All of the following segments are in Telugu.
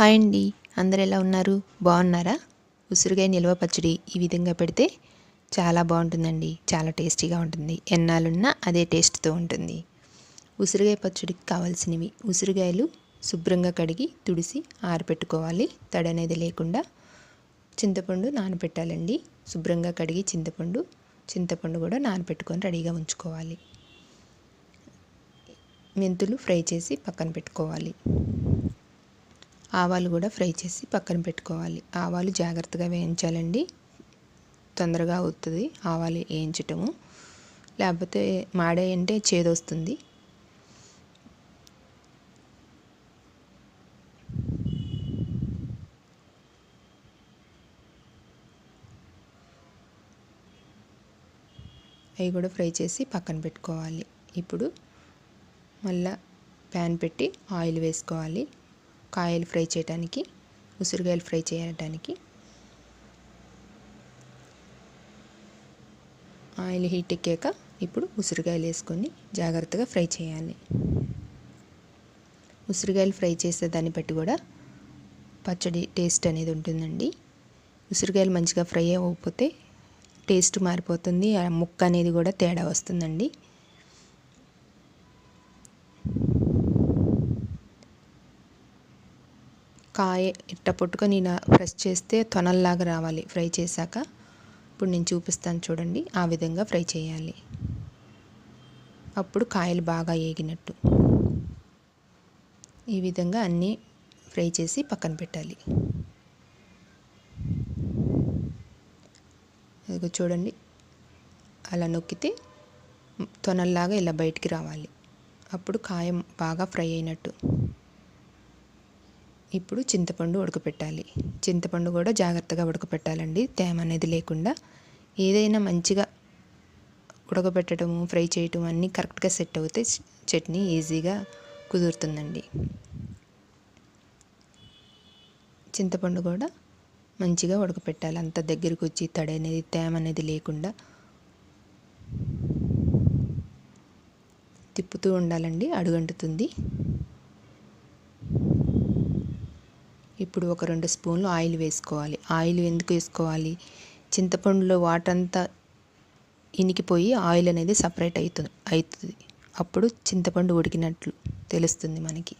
హాయ్ అండి. అందరు ఎలా ఉన్నారు? బాగున్నారా? ఉసిరికాయ నిల్వ పచ్చడి ఈ విధంగా పెడితే చాలా బాగుంటుందండి. చాలా టేస్టీగా ఉంటుంది. ఎన్నాళ్ళున్నా అదే టేస్ట్తో ఉంటుంది. ఉసిరికాయ పచ్చడికి కావాల్సినవి ఉసిరికాయలు శుభ్రంగా కడిగి తుడిసి ఆరబెట్టుకోవాలి తడి అనేది లేకుండా చింతపండు నానబెట్టాలండి శుభ్రంగా కడిగి చింతపండు చింతపండు కూడా నానబెట్టుకొని రెడీగా ఉంచుకోవాలి. మెంతులు ఫ్రై చేసి పక్కన పెట్టుకోవాలి. ఆవాలు కూడా ఫ్రై చేసి పక్కన పెట్టుకోవాలి. ఆవాలు జాగ్రత్తగా వేయించాలండి. తొందరగా అవుతుంది ఆవాలు వేయించటము. లేకపోతే మాడే అంటే చేదొస్తుంది. అవి కూడా ఫ్రై చేసి పక్కన పెట్టుకోవాలి. ఇప్పుడు మళ్ళా ప్యాన్ పెట్టి ఆయిల్ వేసుకోవాలి. కాయలు ఫ్రై చేయడానికి ఉసిరికాయలు ఫ్రై చేయడానికి ఆయిల్ హీట్ ఎక్కాక ఇప్పుడు ఉసిరికాయలు వేసుకొని జాగ్రత్తగా ఫ్రై చేయాలి. ఉసిరికాయలు ఫ్రై చేసే దాన్ని బట్టి కూడా పచ్చడి టేస్ట్ అనేది ఉంటుందండి. ఉసిరికాయలు మంచిగా ఫ్రై అవ్వకపోతే టేస్ట్ మారిపోతుంది ఆ ముక్క అనేది కూడా తేడా వస్తుందండి. కాయ ఇట్ట పొట్టుకొని ఫ్రెష్ ప్రెస్ చేస్తే తొనల్లాగా రావాలి. ఫ్రై చేశాక ఇప్పుడు నేను చూపిస్తాను చూడండి. ఆ విధంగా ఫ్రై చేయాలి. అప్పుడు కాయలు బాగా ఏగినట్టు. ఈ విధంగా అన్నీ ఫ్రై చేసి పక్కన పెట్టాలి. ఇదిగో చూడండి. అలా నొక్కితే తొనల్లాగా ఇలా బయటికి రావాలి. అప్పుడు కాయం బాగా ఫ్రై అయినట్టు. ఇప్పుడు చింతపండు ఉడకపెట్టాలి. చింతపండు కూడా జాగ్రత్తగా ఉడకపెట్టాలండి. తేమ అనేది లేకుండా ఏదైనా మంచిగా ఉడకబెట్టడము ఫ్రై చేయటం అన్నీ కరెక్ట్గా సెట్ అవుతే చట్నీ ఈజీగా కుదురుతుందండి. చింతపండు కూడా మంచిగా ఉడకపెట్టాలి. అంత దగ్గరికి వచ్చి తడి అనేది తేమ అనేది లేకుండా తిప్పుతూ ఉండాలండి. అడుగంటుతుంది. ఇప్పుడు ఒక రెండు స్పూన్లు ఆయిల్ వేసుకోవాలి. ఆయిల్ ఎందుకు వేసుకోవాలి? చింతపండులో వాటర్ అంతా ఇనికిపోయి ఆయిల్ అనేది సపరేట్ అవుతుంది అవుతుంది అప్పుడు చింతపండు ఉడికినట్లు తెలుస్తుంది మనకి.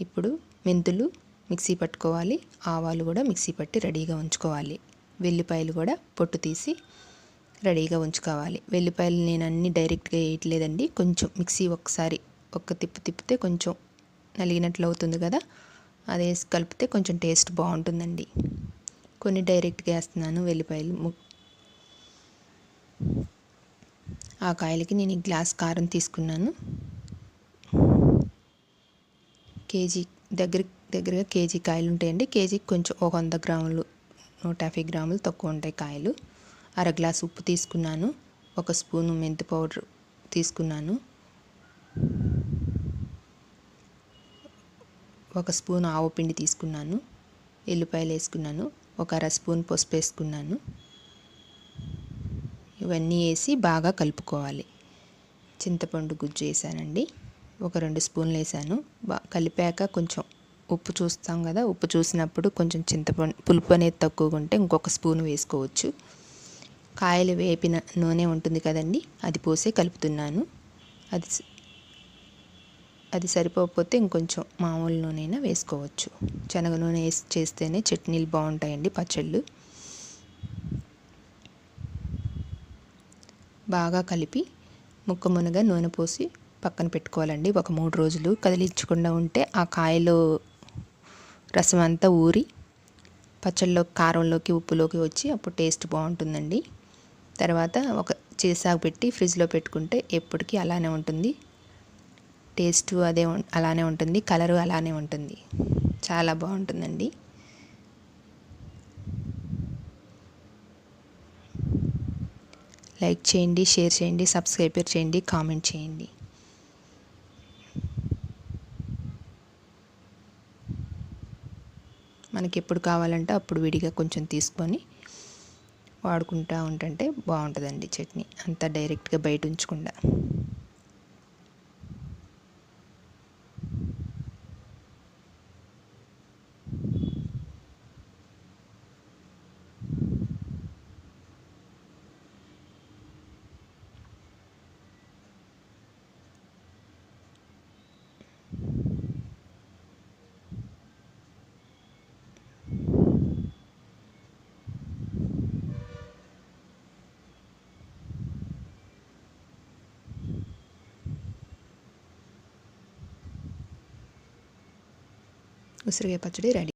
ఇప్పుడు మెంతులు మిక్సీ పట్టుకోవాలి. ఆవాలు కూడా మిక్సీ పట్టి రెడీగా ఉంచుకోవాలి. వెల్లిపాయలు కూడా పొట్టు తీసి రెడీగా ఉంచుకోవాలి. వెల్లిపాయలు నేను అన్ని డైరెక్ట్గా వేయట్లేదండి. కొంచెం మిక్సీ ఒకసారి ఒక్క తిప్పు తిప్పితే కొంచెం నలిగినట్లు అవుతుంది కదా. అది వేసి కలిపితే కొంచెం టేస్ట్ బాగుంటుందండి. కొన్ని డైరెక్ట్గా వేస్తున్నాను వెల్లిపాయలు ఆ కాయలకి నేను ఈ గ్లాస్ కారం తీసుకున్నాను. కేజీ దగ్గర దగ్గరగా కేజీ కాయలు ఉంటాయండి. కేజీకి కొంచెం ఒక వంద గ్రాములు నూట యాభై గ్రాములు తక్కువ ఉంటాయి కాయలు. అర గ్లాస్ ఉప్పు తీసుకున్నాను. ఒక స్పూను మెంతి పౌడర్ తీసుకున్నాను. ఒక స్పూన్ ఆవు పిండి తీసుకున్నాను. ఎల్లిపాయలు వేసుకున్నాను. ఒక అర స్పూన్ పసుపు వేసుకున్నాను. ఇవన్నీ వేసి బాగా కలుపుకోవాలి. చింతపండు గుజ్జు వేసానండి. ఒక రెండు స్పూన్లు వేసాను. బా కలిపాక కొంచెం ఉప్పు చూస్తాం కదా ఉప్పు చూసినప్పుడు కొంచెం చింతపండు పులుపు అనేది తక్కువగా ఉంటే ఇంకొక స్పూన్ వేసుకోవచ్చు. కాయలు వేపిన నూనె ఉంటుంది కదండి అది పోసే కలుపుతున్నాను. అది అది సరిపోకపోతే ఇంకొంచెం మామూలు నూనె వేసుకోవచ్చు. శనగ నూనె వేసి చేస్తేనే చట్నీలు బాగుంటాయండి పచ్చళ్ళు. బాగా కలిపి ముక్క మునగా నూనె పోసి పక్కన పెట్టుకోవాలండి. ఒక మూడు రోజులు కదిలించకుండా ఉంటే ఆ కాయలో రసం అంతా ఊరి పచ్చళ్ళలో కారంలోకి ఉప్పులోకి వచ్చి అప్పుడు టేస్ట్ బాగుంటుందండి. తర్వాత ఒక చేసాక పెట్టి ఫ్రిడ్జ్లో పెట్టుకుంటే ఎప్పటికీ అలానే ఉంటుంది. టేస్ట్ అదే అలానే ఉంటుంది కలరు అలానే ఉంటుంది. చాలా బాగుంటుందండి. లైక్ చేయండి షేర్ చేయండి సబ్స్క్రైబ్ చేయండి కామెంట్ చేయండి. మనకి ఎప్పుడు కావాలంటే అప్పుడు విడిగా కొంచెం తీసుకొని వాడుకుంటూ ఉంటుంటే బాగుంటుందండి చట్నీ. అంతా డైరెక్ట్గా బయట ఉంచకుండా. ఉసిరికాయ పచ్చడి రెడీ.